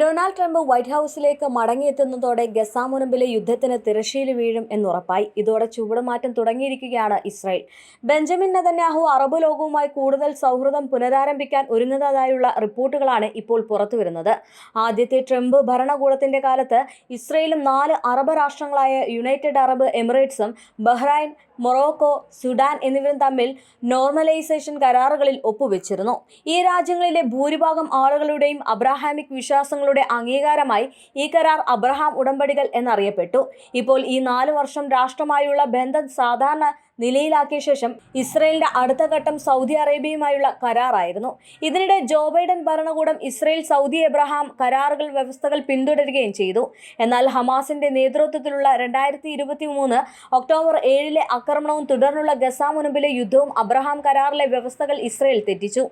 Donald Trump white ഹൗസിലേക്ക് മടങ്ങിയെത്തുന്നതോടെ Gaza മുനമ്പിലെ യുദ്ധത്തിന് തിരശ്ശീല വീഴും എന്നുറപ്പായി. ഇതോടെ ചുവടുമാറ്റം തുടങ്ങിയിരിക്കുകയാണ് ഇസ്രായേൽ. ബെഞ്ചമിൻ നെതന്യാഹു അറബ് ലോകവുമായി കൂടുതൽ സൗഹൃദം പുനരാരംഭിക്കാൻ ഒരുങ്ങുന്നതായുള്ള റിപ്പോർട്ടുകളാണ് ഇപ്പോൾ പുറത്തുവരുന്നത്. ആദ്യത്തെ ട്രംപ് ഭരണകൂടത്തിന്റെ കാലത്ത് ഇസ്രയേലും നാല് അറബ് രാഷ്ട്രങ്ങളായ യുണൈറ്റഡ് അറബ് എമിറേറ്റ്സും ബഹ്റൈൻ മൊറോക്കോ സുഡാൻ എന്നിവരും തമ്മിൽ നോർമലൈസേഷൻ കരാറുകളിൽ ഒപ്പുവെച്ചിരുന്നു. ഈ രാജ്യങ്ങളിലെ ഭൂരിഭാഗം ആളുകളുടെയും അബ്രഹാമിക് വിശ്വാസങ്ങളുടെ അംഗീകാരമായി ഈ കരാർ അബ്രഹാം ഉടമ്പടികൾ എന്നറിയപ്പെട്ടു. ഇപ്പോൾ ഈ നാല് വർഷം രാഷ്ട്രമായുള്ള ബന്ധം സാധാരണ നിലയിലാക്കിയ ശേഷം ഇസ്രയേലിന്റെ അടുത്ത ഘട്ടം സൗദി അറേബ്യയുമായുള്ള കരാറായിരുന്നു. ഇതിനിടെ ജോ ബൈഡൻ ഭരണകൂടം ഇസ്രയേൽ സൗദി എബ്രഹാം കരാറുകൾ വ്യവസ്ഥകൾ പിന്തുടരുകയും ചെയ്തു. എന്നാൽ ഹമാസിന്റെ നേതൃത്വത്തിലുള്ള രണ്ടായിരത്തി ഇരുപത്തി മൂന്ന് ഒക്ടോബർ ഏഴിലെ ആക്രമണവും തുടർന്നുള്ള ഗസ മുനമ്പിലെ യുദ്ധവും അബ്രഹാം കരാറിലെ വ്യവസ്ഥകൾ ഇസ്രയേൽ തെറ്റിച്ചു.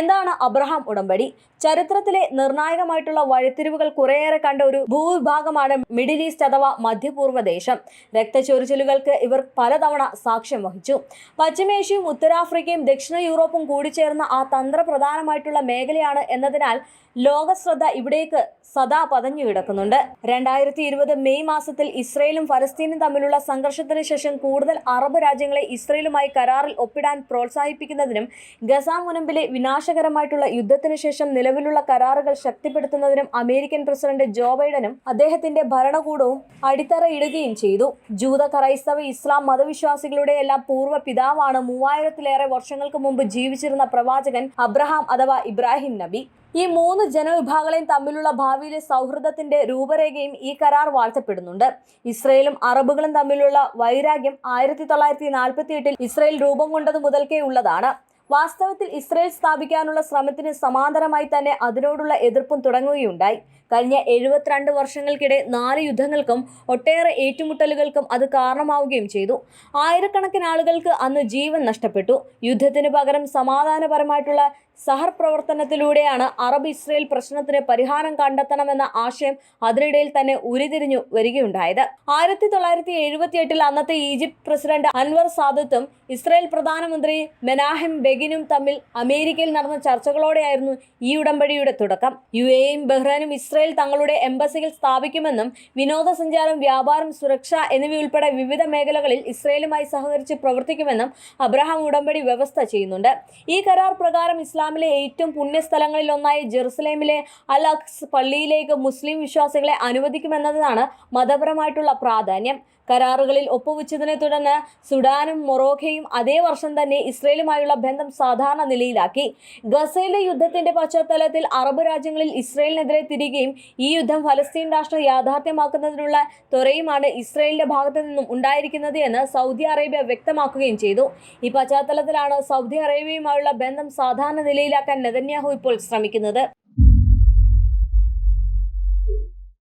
എന്താണ് അബ്രഹാം ഉടമ്പടി? ചരിത്രത്തിലെ നിർണായകമായിട്ടുള്ള വഴിത്തിരിവുകൾ കുറേയേറെ കണ്ട ഒരു ഭൂവിഭാഗമാണ് മിഡിൽ ഈസ്റ്റ് അഥവാ മധ്യപൂർവ ദേശം. രക്തച്ചൊരിച്ചിലുകൾക്ക് ഇവർ പലതവണ സാക്ഷ്യം വഹിച്ചു. പശ്ചിമേഷ്യയും ഉത്തരാഫ്രിക്കയും ദക്ഷിണ യൂറോപ്പും കൂടിച്ചേർന്ന ആ തന്ത്രപ്രധാനമായിട്ടുള്ള മേഖലയാണ് എന്നതിനാൽ ലോക ശ്രദ്ധ ഇവിടേക്ക് സദാ പതഞ്ഞു കിടക്കുന്നുണ്ട്. രണ്ടായിരത്തി ഇരുപത് മെയ് മാസത്തിൽ ഇസ്രയേലും ഫലസ്തീനും തമ്മിലുള്ള സംഘർഷത്തിന് ശേഷം കൂടുതൽ അറബ് രാജ്യങ്ങളെ ഇസ്രയേലുമായി കരാറിൽ ഒപ്പിടാൻ പ്രോത്സാഹിപ്പിക്കുന്നതിനും ഗസ മുനമ്പിലെ വിനാശകരമായിട്ടുള്ള യുദ്ധത്തിന് ശേഷം നിലവിലുള്ള കരാറുകൾ ശക്തിപ്പെടുത്തുന്നതിനും അമേരിക്കൻ പ്രസിഡന്റ് ജോ ബൈഡനും അദ്ദേഹത്തിന്റെ ഭരണകൂടവും അടിത്തറയിടുകയും ചെയ്തു. ജൂത ക്രൈസ്തവ ഇസ്ലാം മതവിശ്വാസികളുടെ എല്ലാം പൂർവ പിതാവാണ് മൂവായിരത്തിലേറെ വർഷങ്ങൾക്ക് മുമ്പ് ജീവിച്ചിരുന്ന പ്രവാചകൻ അബ്രഹാം അഥവാ ഇബ്രാഹിം നബി. ഈ മൂന്ന് ജനവിഭാഗങ്ങളെയും തമ്മിലുള്ള ഭാവിയിലെ സൗഹൃദത്തിന്റെ രൂപരേഖയും ഈ കരാർ വാഴ്ത്തപ്പെടുന്നുണ്ട്. ഇസ്രയേലും അറബുകളും തമ്മിലുള്ള വൈരാഗ്യം ആയിരത്തി തൊള്ളായിരത്തി നാൽപ്പത്തി എട്ടിൽ ഇസ്രയേൽ രൂപം കൊണ്ടത് മുതൽക്കേ ഉള്ളതാണ്. വാസ്തവത്തിൽ ഇസ്രയേൽ സ്ഥാപിക്കാനുള്ള ശ്രമത്തിന് സമാന്തരമായി തന്നെ അതിനോടുള്ള എതിർപ്പും തുടങ്ങുകയുണ്ടായി. കഴിഞ്ഞ എഴുപത്തിരണ്ട് വർഷങ്ങൾക്കിടെ നാല് യുദ്ധങ്ങൾക്കും ഒട്ടേറെ ഏറ്റുമുട്ടലുകൾക്കും അത് കാരണമാവുകയും ചെയ്തു. ആയിരക്കണക്കിന് ആളുകൾക്ക് അന്ന് ജീവൻ നഷ്ടപ്പെട്ടു. യുദ്ധത്തിന് പകരം സമാധാനപരമായിട്ടുള്ള സഹർ പ്രവർത്തനത്തിലൂടെയാണ് അറബ് ഇസ്രയേൽ പ്രശ്നത്തിന് പരിഹാരം കണ്ടെത്തണമെന്ന ആശയം അതിനിടയിൽ തന്നെ ഉരുതിരിഞ്ഞു വരികയുണ്ടായത്. ആയിരത്തി തൊള്ളായിരത്തി എഴുപത്തി എട്ടിൽ അന്നത്തെ ഈജിപ്ത് പ്രസിഡന്റ് അൻവർ സാദത്തും ഇസ്രയേൽ പ്രധാനമന്ത്രി മെനാഹിം ബെഗിനും തമ്മിൽ അമേരിക്കയിൽ നടന്ന ചർച്ചകളോടെയായിരുന്നു ഈ ഉടമ്പടിയുടെ തുടക്കം. യു എയും ബഹ്റൈനും ഇസ്രയേൽ തങ്ങളുടെ എംബസികൾ സ്ഥാപിക്കുമെന്നും വിനോദസഞ്ചാരം വ്യാപാരം സുരക്ഷ എന്നിവയുൾപ്പെടെ വിവിധ മേഖലകളിൽ ഇസ്രയേലുമായി സഹകരിച്ച് പ്രവർത്തിക്കുമെന്നും അബ്രഹാം ഉടമ്പടി വ്യവസ്ഥ ചെയ്യുന്നുണ്ട്. ഈ കരാർ പ്രകാരം ഇസ്ലാമിലെ ഏറ്റവും പുണ്യസ്ഥലങ്ങളിൽ ഒന്നായ ജെറുസലേമിലെ അൽ അക്സ് പള്ളിയിലേക്ക് മുസ്ലിം വിശ്വാസികളെ അനുവദിക്കുമെന്നതാണ് മതപരമായിട്ടുള്ള പ്രാധാന്യം. കരാറുകളിൽ ഒപ്പുവെച്ചതിനെ തുടർന്ന് സുഡാനും മൊറോക്കയും അതേ വർഷം തന്നെ ഇസ്രയേലുമായുള്ള ബന്ധം സാധാരണ നിലയിലാക്കി. ഗസയിലെ യുദ്ധത്തിന്റെ പശ്ചാത്തലത്തിൽ അറബ് രാജ്യങ്ങളിൽ ഇസ്രയേലിനെതിരെ തിരികെയും ഈ യുദ്ധം ഫലസ്തീൻ രാഷ്ട്രം യാഥാർത്ഥ്യമാക്കുന്നതിനുള്ള ത്വരയുമാണ് ഇസ്രയേലിന്റെ ഭാഗത്തു നിന്നും ഉണ്ടായിരിക്കുന്നത് എന്ന് സൗദി അറേബ്യ വ്യക്തമാക്കുകയും ചെയ്തു. ഈ പശ്ചാത്തലത്തിലാണ് സൗദി അറേബ്യയുമായുള്ള ബന്ധം സാധാരണ നിലയിലാക്കാൻ നെതന്യാഹു ഇപ്പോൾ ശ്രമിക്കുന്നത്.